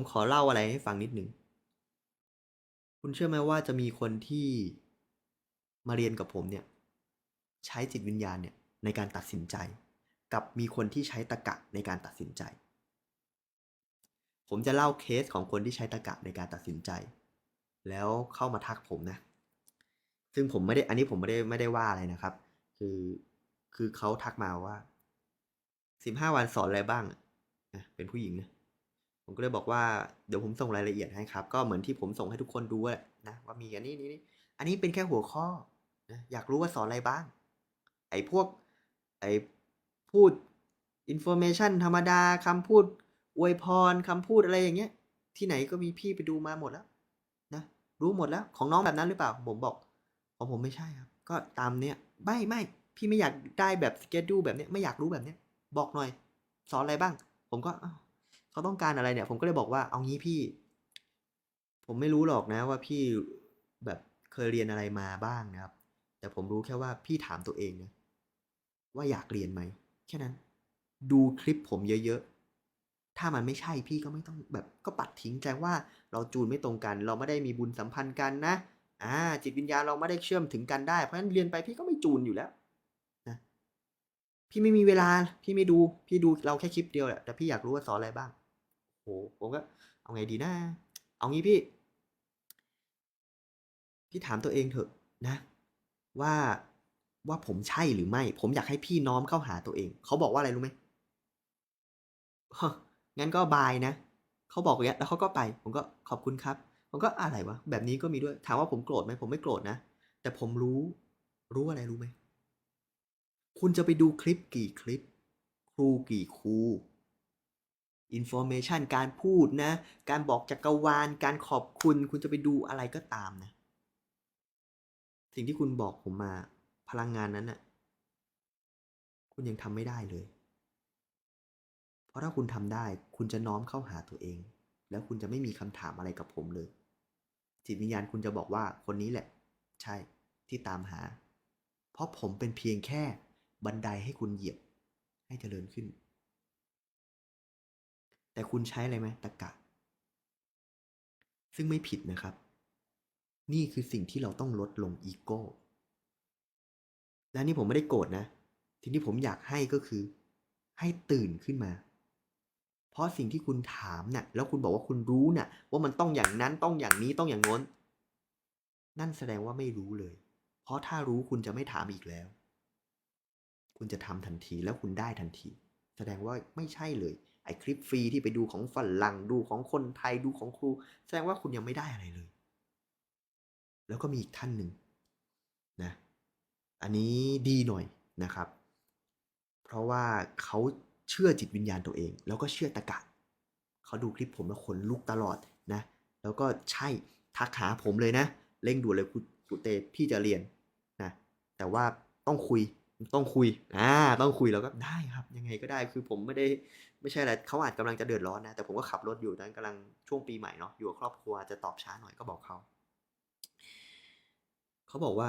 ผมขอเล่าอะไรให้ฟังนิดหนึ่ง คุณเชื่อไหมว่าจะมีคนที่มาเรียนกับผมเนี่ย ใช้จิตวิญญาณเนี่ยในการตัดสินใจ กับมีคนที่ใช้ตรรกะในการตัดสินใจ ผมจะเล่าเคสของคนที่ใช้ตรรกะในการตัดสินใจ แล้วเข้ามาทักผมนะ ซึ่งผมไม่ได้อันนี้ผมไม่ได้ไม่ได้ว่าอะไรนะครับ คือคือเขาทักมาว่าสิบห้าวันสอนอะไรบ้างเป็นผู้หญิงนะ ผมก็เลยบอกว่าเดี๋ยวผมส่งรายละเอียดให้ครับ ก็เหมือนที่ผมส่งให้ทุกคนดูแหละนะว่ามีอันนี้นี่นี่อันนี้เป็นแค่หัวข้อนะอยากรู้ว่าสอนอะไรบ้าง ไอ้พวกไอ้พูดอินโฟเมชันธรรมดาคำพูดอวยพรคำพูดอะไรอย่างเงี้ย ที่ไหนก็มีพี่ไปดูมาหมดแล้วนะรู้หมดแล้วของน้องแบบนั้นหรือเปล่า ผมบอกของผมไม่ใช่ครับ ก็ตามเนี้ยไม่ไม่พี่ไม่อยากได้แบบสเกจดูแบบเนี้ยไม่อยากรู้แบบเนี้ยบอกหน่อย สอนอะไรบ้าง ผมก็ เขาต้องการอะไรเนี่ย ผมก็เลยบอกว่าเอางี้พี่ ผมไม่รู้หรอกนะว่าพี่แบบเคยเรียนอะไรมาบ้างนะครับ แต่ผมรู้แค่ว่าพี่ถามตัวเองนะว่าอยากเรียนไหมแค่นั้น ดูคลิปผมเยอะๆ ถ้ามันไม่ใช่พี่ก็ไม่ต้องแบบก็ปัดทิ้งแจ้งว่าเราจูนไม่ตรงกัน เราไม่ได้มีบุญสัมพันธ์กันนะอ่าจิตวิญญาณเราไม่ได้เชื่อมถึงกันได้เพราะฉะนั้นเรียนไปพี่ก็ไม่จูนอยู่แล้วนะพี่ไม่มีเวลาพี่ไม่ดู พี่ดูเราแค่คลิปเดียวแหละแต่พี่อยากรู้ว่าสอนอะไรบ้าง หผมก็เอาไงดีนะ เอางี้พี่ พี่ถามตัวเองเถอะนะ ว่าว่าผมใช่หรือไม่ ผมอยากให้พี่น้อมเข้าหาตัวเอง เขาบอกว่าอะไรรู้ไหมงั้นก็บายนะ เขาบอกอย่างเงี้แล้วเขาก็ไป ผมก็ขอบคุณครับ ผมก็อะไรวะ แบบนี้ก็มีด้วย ถามว่าผมโกรธไหม ผมไม่โกรธนะ แต่ผมรู้ รู้อะไรรู้ไหม คุณจะไปดูคลิปกี่คลิป ครูกี่ครู อินโฟเมชันการพูดนะ การบอกจักรวาล การขอบคุณ คุณจะไปดูอะไรก็ตามนะ สิ่งที่คุณบอกผมมาพลังงานนั้นน่ะ คุณยังทำไม่ได้เลย เพราะถ้าคุณทำได้ คุณจะน้อมเข้าหาตัวเอง แล้วคุณจะไม่มีคำถามอะไรกับผมเลย จิตวิญญาณคุณจะบอกว่าคนนี้แหละ ใช่ที่ตามหา เพราะผมเป็นเพียงแค่บันไดให้คุณเหยียบให้เจริญขึ้น แต่คุณใช้อะไรไหมตะกะ ซึ่งไม่ผิดนะครับ นี่คือสิ่งที่เราต้องลดลงอีโก้ และนี่ผมไม่ได้โกรธนะสิ่งที่ผมอยากให้ก็คือ ให้ตื่นขึ้นมา เพราะสิ่งที่คุณถามน่ะ แล้วคุณบอกว่าคุณรู้น่ะ ว่ามันต้องอย่างนั้นต้องอย่างนี้ต้องอย่างโน้น นั่นแสดงว่าไม่รู้เลย เพราะถ้ารู้คุณจะไม่ถามอีกแล้ว คุณจะทำทันทีแล้วคุณได้ทันที แสดงว่าไม่ใช่เลย ไอคลิปฟรีที่ไปดูของฝรั่งดูของคนไทยดูของครู แสดงว่าคุณยังไม่ได้อะไรเลย แล้วก็มีอีกท่านหนึ่งนะอันนี้ดีหน่อยนะครับ เพราะว่าเขาเชื่อจิตวิญญาณตัวเอง แล้วก็เชื่อตะกะเขาดูคลิปผมแล้วขนลุกตลอดนะ แล้วก็ใช่ทักหาผมเลยนะ เร่งด่วนเลยคุณกุเตพี่จะเรียนนะแต่ว่าต้องคุยต้องคุยอ่าต้องคุยแล้วก็ได้ครับ ยังไงก็ได้คือผมไม่ได้ ไม่ใช่อะไรเขาอาจกำลังจะเดือดร้อนนะ แต่ผมก็ขับรถอยู่นั้นกำลังช่วงปีใหม่เนาะอยู่กับครอบครัวจะตอบช้าหน่อยก็บอกเขาเขาบอกว่า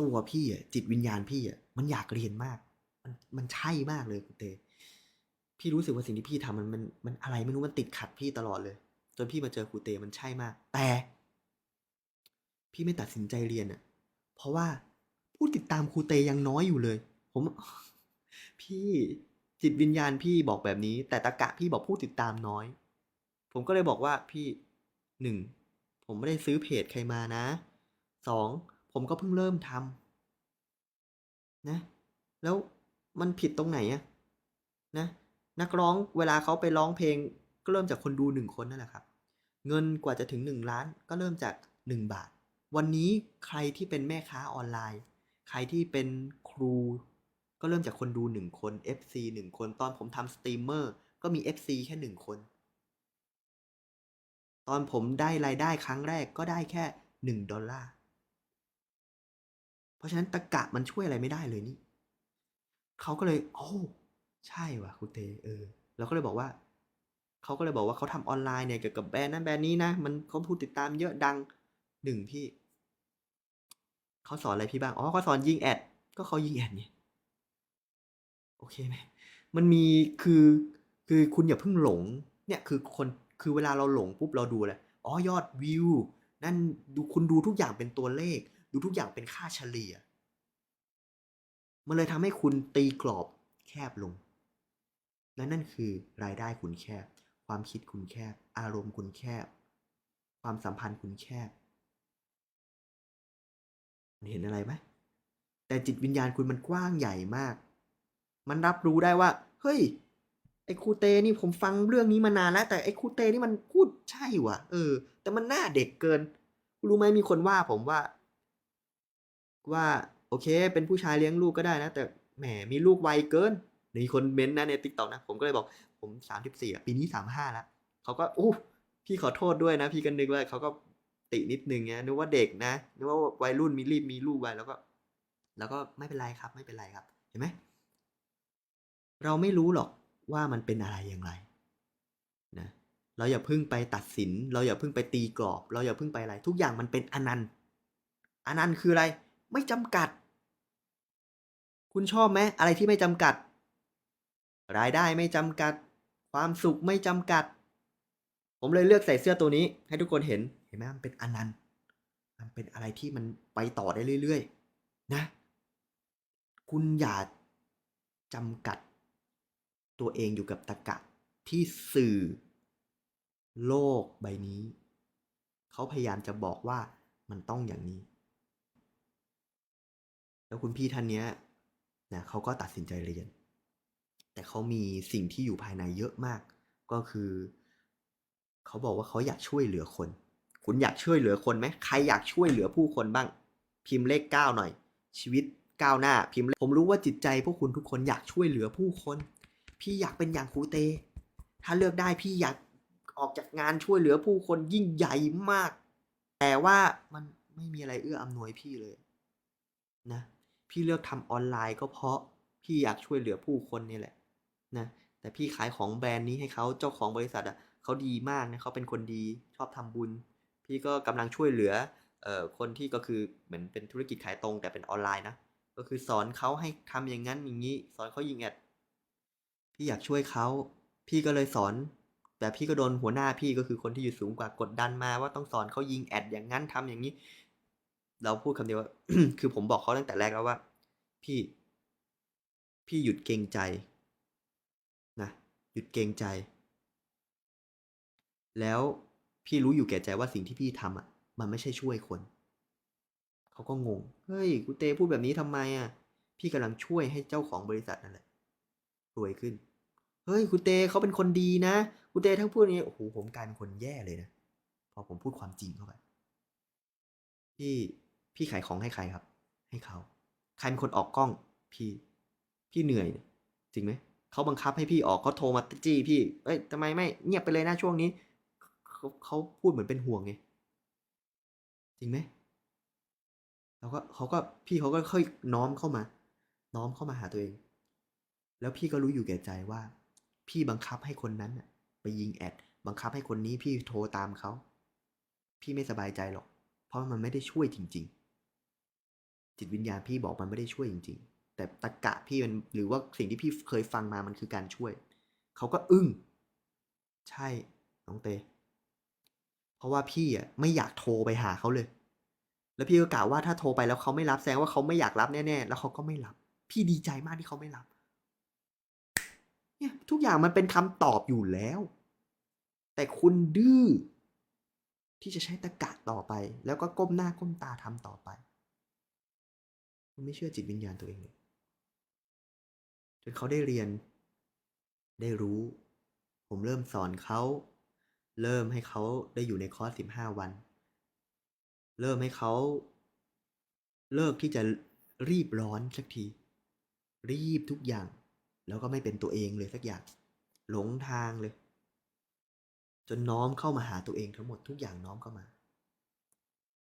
ตัวพี่อะจิตวิญญาณพี่อะมันอยากเรียนมาก มันมันใช่มากเลยคุณเต พี่รู้สึกว่าสิ่งที่พี่ทำมันมันมันอะไรไม่รู้มันติดขัดพี่ตลอดเลย จนพี่มาเจอครูเตมันใช่มาก แต่ พี่ไม่ตัดสินใจเรียนอะ เพราะว่าผู้ติดตามครูเตยังน้อยอยู่เลย ผม พี่ จิตวิญญาณพี่บอกแบบนี้ แต่ตะกะพี่บอกผู้ติดตามน้อย ผมก็เลยบอกว่าพี่หนึ่งผมไม่ได้ซื้อเพจใครมานะสองผมก็เพิ่งเริ่มทำนะ แล้วมันผิดตรงไหนอะนะ นักร้องเวลาเขาไปร้องเพลงก็เริ่มจากคนดูหนึ่งคนนั่นแหละครับ เงินกว่าจะถึงหนึ่งล้านก็เริ่มจากหนึ่งบาท วันนี้ใครที่เป็นแม่ค้าออนไลน์ ใครที่เป็นครู ก็เริ่มจากคนดูหนึ่งคน FC หนึ่งคน ตอนผมทำสตรีมเมอร์ก็มี FC แค่หนึ่งคน ตอนผมได้รายได้ครั้งแรกก็ได้แค่หนึ่งดอลลาร์ เพราะฉะนั้นตะกะมันช่วยอะไรไม่ได้เลยนี่ เขาก็เลย โอ้ ใช่ว่ะคุณเต เออ เราก็เลยบอกว่า เขาก็เลยบอกว่าเขาทำออนไลน์เนี่ยเกี่ยวกับแบรนด์นั้นแบรนด์นี้นะ มันเขาผู้ติดตามเยอะดังหนึ่งพี่ เขาสอนอะไรพี่บ้าง อ๋อเขาสอนยิงแอด ก็เขายิงแอดไง โอเคไหมมันมีคือคือคุณอย่าเพิ่งหลงเนี่ยคือคนคือเวลาเราหลงปุ๊บเราดูเลยอ๋อยอดวิวนั่นดูคุณดูทุกอย่างเป็นตัวเลข ดูทุกอย่างเป็นค่าเฉลี่ย มันเลยทำให้คุณตีกรอบแคบลง และนั่นคือรายได้คุณแคบ ความคิดคุณแคบ อารมณ์คุณแคบ ความสัมพันธ์คุณแคบเห็นอะไรไหมแต่จิตวิญญาณคุณมันกว้างใหญ่มาก มันรับรู้ได้ว่า เฮ้ย ไอ้คูเตนี่ผมฟังเรื่องนี้มานานแล้ว แต่ไอ้คูเตนี่มันพูดใช่ว่ะ เออ แต่มันหน้าเด็กเกิน รู้ไหมมีคนว่าผมว่า ว่า โอเค เป็นผู้ชายเลี้ยงลูกก็ได้นะ แต่แหมมีลูกไวเกินมีคนเม้นต์นะในติ๊กต็อกนะ ผมก็เลยบอกผมสามสิบสี่ปีนี้สามห้าแล้วเขาก็อู้พี่ขอโทษด้วยนะ พี่ก็นึกว่าเขาก็ตินิดนึงไงนึกว่าเด็กนะนึกว่าวัยรุ่นมีรีบมีลูกไวแล้วก็ แล้วก็ไม่เป็นไรครับ ไม่เป็นไรครับ เห็นไหม เราไม่รู้หรอกว่ามันเป็นอะไรอย่างไรนะเราอย่าพิ่งไปตัดสิน เราอย่าพิ่งไปตีกรอบ เราอย่าพิ่งไปอะไร ทุกอย่างมันเป็นอนันต์อนันต์คืออะไร ไม่จำกัด คุณชอบไหมอะไรที่ไม่จำกัด รายได้ไม่จำกัด ความสุขไม่จำกัด ผมเลยเลือกใส่เสื้อตัวนี้ ให้ทุกคนเห็นเห็นไหมมันเป็นอนันต์มันเป็นอะไรที่มันไปต่อได้เรื่อย ๆ นะ คุณอย่าจำกัด ตัวเองอยู่กับตะกะที่สื่อ โลกใบนี้ เขาพยายามจะบอกว่ามันต้องอย่างนี้ แล้วคุณพี่ท่านเนี้ยนะเขาก็ตัดสินใจเรียน แต่เขามีสิ่งที่อยู่ภายในเยอะมาก ก็คือ เขาบอกว่าเขาอยากช่วยเหลือคน คุณอยากช่วยเหลือคนไหมใครอยากช่วยเหลือผู้คนบ้าง พิมพ์เลขเก้าหน่อย ชีวิตก้าวหน้า พิมพ์ผมรู้ว่าจิตใจพวกคุณทุกคนอยากช่วยเหลือผู้คน พี่อยากเป็นอย่างครูเต ถ้าเลือกได้พี่อยากออกจากงานช่วยเหลือผู้คนยิ่งใหญ่มาก แต่ว่ามันไม่มีอะไรเอื้ออำนวยพี่เลยนะพี่เลือกทำออนไลน์ก็เพราะพี่อยากช่วยเหลือผู้คนนี่แหละนะแต่พี่ขายของแบรนด์นี้ให้เขาเจ้าของบริษัทอะเขาดีมากนะเขาเป็นคนดีชอบทำบุญ พี่ก็กำลังช่วยเหลือเอ่อคนที่ก็คือเหมือนเป็นธุรกิจขายตรงแต่เป็นออนไลน์นะก็คือสอนเขาให้ทำอย่างนั้นอย่างนี้ สอนเขายิงแอด พี่อยากช่วยเขา พี่ก็เลยสอน แต่พี่ก็โดนหัวหน้าพี่ก็คือคนที่อยู่สูงกว่ากดดันมาว่าต้องสอนเขายิงแอดอย่างนั้นทำอย่างนี้ เราพูดคำเดียวว่า คือผมบอกเขาตั้งแต่แรกแล้วว่า พี่ พี่หยุดเกรงใจนะหยุดเกรงใจ แล้วพี่รู้อยู่แก่ใจว่าสิ่งที่พี่ทำอะ มันไม่ใช่ช่วยคน เขาก็งง เฮ้ยกูเตพูดแบบนี้ทำไมอะ พี่กำลังช่วยให้เจ้าของบริษัทนั่นแหละ รวยขึ้น เฮ้ยคุณเตเขาเป็นคนดีนะ คุณเตถ้าพูดอย่างนี้โอ้โหผมกลายเป็นคนแย่เลยนะ พอผมพูดความจริงเข้าไปพี่พี่ขายของให้ใครครับ ให้เขาใครเป็นคนออกกล้องพี่พี่เหนื่อยเนี่ยจริงไหมเขาบังคับให้พี่ออกเขาโทรมาจี้พี่เอ้ยทำไมไม่เงียบไปเลยนะช่วงนี้เขาเขาพูดเหมือนเป็นห่วงไงจริงไหมแล้วก็เขาก็พี่เขาก็ค่อยน้อมเข้ามา น้อมเข้ามาหาตัวเอง แล้วพี่ก็รู้อยู่แก่ใจว่า พี่บังคับให้คนนั้นไปยิงแอด บังคับให้คนนี้พี่โทรตามเขา พี่ไม่สบายใจหรอก เพราะมันไม่ได้ช่วยจริง ๆ จิตวิญญาณพี่บอกมันไม่ได้ช่วยจริง ๆ แต่ตะกะพี่มันหรือว่าสิ่งที่พี่เคยฟังมามันคือการช่วย เขาก็อึ้ง ใช่น้องเต เพราะว่าพี่อะไม่อยากโทรไปหาเขาเลย แล้วพี่ก็กล่าวว่าถ้าโทรไปแล้วเขาไม่รับแสดงว่าเขาไม่อยากรับแน่ๆ แล้วเขาก็ไม่รับ พี่ดีใจมากที่เขาไม่รับ เนี่ยทุกอย่างมันเป็นคำตอบอยู่แล้ว แต่คุณดื้อที่จะใช้ตะกะต่อไป แล้วก็ก้มหน้าก้มตาทำต่อไป คุณไม่เชื่อจิตวิญญาณตัวเองเลยจนเขาได้เรียน ได้รู้ ผมเริ่มสอนเขา เริ่มให้เขาได้อยู่ในคอร์สสิบห้าวัน เริ่มให้เขาเลิกที่จะรีบร้อนสักที รีบทุกอย่าง แล้วก็ไม่เป็นตัวเองเลยสักอย่าง หลงทางเลย จนน้อมเข้ามาหาตัวเองทั้งหมดทุกอย่างน้อมเข้ามา